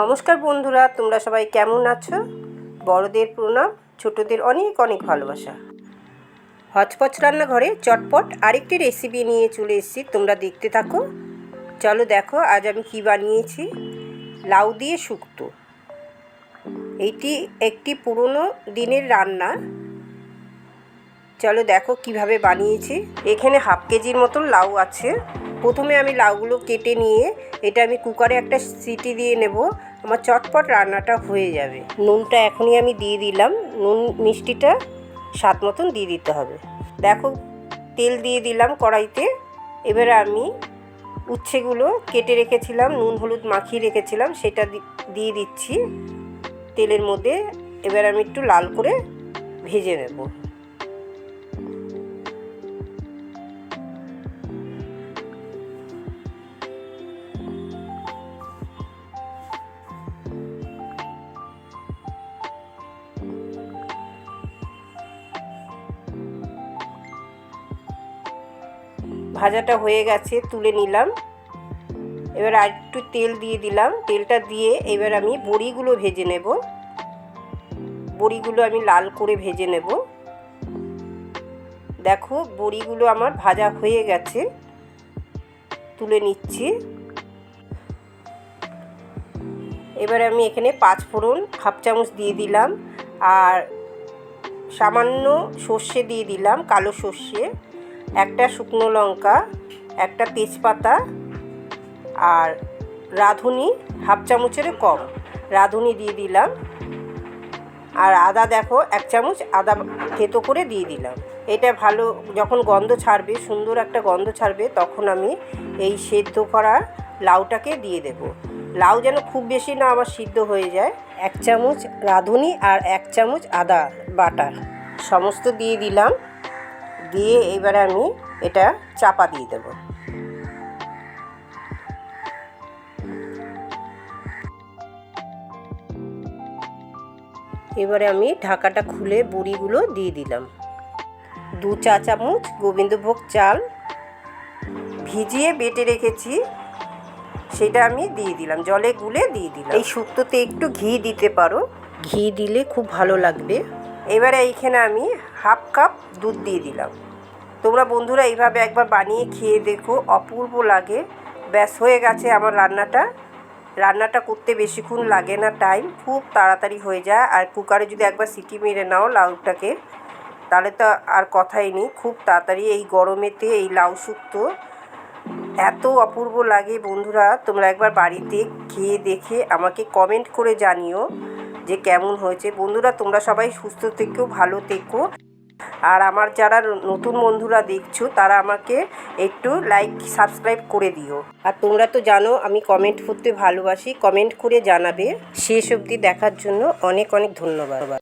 নমস্কার বন্ধুরা, তোমরা সবাই কেমন আছো? বড়দের প্রণাম, ছোটদের অনেক অনেক ভালোবাসা। হচপচ রান্নাঘরে চটপট আরেকটি রেসিপি নিয়ে চলে এসেছি, তোমরা দেখতে থাকো। চলো দেখো, আজ আমি কি বানিয়েছি। লাউ দিয়ে শুক্তো। এইটি একটি পুরনো দিনের রান্না। চলো দেখো কীভাবে বানিয়েছি। এখানে হাফ কেজির মতন লাউ আছে। প্রথমে আমি লাউগুলো কেটে নিয়ে এটা আমি কুকারে একটা সিটি দিয়ে নেব। আমার চটপট রান্নাটা হয়ে যাবে। নুনটা এখনই আমি দিয়ে দিলাম। নুন মিষ্টিটা স্বাদ মতন দিয়ে দিতে হবে। দেখো, তেল দিয়ে দিলাম কড়াইতে। এবারে আমি উচ্ছেগুলো কেটে রেখেছিলাম, নুন হলুদ মাখিয়ে রেখেছিলাম, সেটা দিয়ে দিচ্ছি তেলের মধ্যে। এবার আমি একটু লাল করে ভেজে নেব। ভাজাটা হয়ে গেছে, তুলে নিলাম। এবার আর একটু তেল দিয়ে দিলাম। তেলটা দিয়ে এবার আমি বড়িগুলো ভেজে নেব। বড়িগুলো আমি লাল করে ভেজে নেব। দেখো, বড়িগুলো আমার ভাজা হয়ে গেছে। তুলে নিচ্ছি। এবার আমি এখানে পাঁচ ফোড়ন, হাফ চামচ দিয়ে দিলাম। আর সামান্য সর্ষে দিয়ে দিলাম, কালো সর্ষে। একটা শুকনো লঙ্কা, একটা তেজপাতা আর রাঁধুনি হাফ চামচেরও কম। রাঁধুনি দিয়ে দিলাম। আর আদা দেখো, এক চামচ আদা থেতো করে দিয়ে দিলাম। এটা ভালো যখন গন্ধ ছাড়বে, সুন্দর একটা গন্ধ ছাড়বে, তখন আমি এই সেদ্ধ করা লাউটাকে দিয়ে দেব। লাউ যেন খুব বেশি না আমার সিদ্ধ হয়ে যায়। এক চামচ রাঁধুনি আর এক চামচ আদা বাটা সমস্ত দিয়ে দিলাম। দিয়ে এবারে আমি এটা চাপা দিয়ে দেব। এবারে আমি ঢাকাটা খুলে বড়িগুলো দিয়ে দিলাম। দু চা চামচ গোবিন্দভোগ চাল ভিজিয়ে বেটে রেখেছি, সেটা আমি দিয়ে দিলাম, জলে গুলে দিয়ে দিলাম। এই শুক্তোতে একটু ঘি দিতে পারো। ঘি দিলে খুব ভালো লাগবে। এবারে এইখানে আমি হাফ কাপ দুধ দিয়ে দিলাম। তোমরা বন্ধুরা এইভাবে একবার বানিয়ে খেয়ে দেখো, অপূর্ব লাগে। ব্যাস, হয়ে গেছে আমার রান্নাটা। রান্নাটা করতে বেশিক্ষণ লাগে না টাইম খুব তাড়াতাড়ি হয়ে যায়। আর কুকারে যদি একবার সিটি মেরে নাও লাউটাকে, তাহলে তো আর কথাই নেই। খুব তাড়াতাড়ি এই গরমেতে এই লাউ শুক্তো এত অপূর্ব লাগে বন্ধুরা, তোমরা একবার বাড়িতে খেয়ে দেখে আমাকে কমেন্ট করে জানিও যে কেমন হয়েছে। বন্ধুরা, তোমরা সবাই সুস্থ থেকো, ভালো থেকো। আর আমার যারা নতুন বন্ধুরা দেখছ, তারা আমাকে একটু লাইক সাবস্ক্রাইব করে দিও। আর তোমরা তো জানো, আমি কমেন্ট করতে ভালোবাসি। কমেন্ট করে জানাবে। শেষ অবধি দেখার জন্য অনেক অনেক ধন্যবাদ।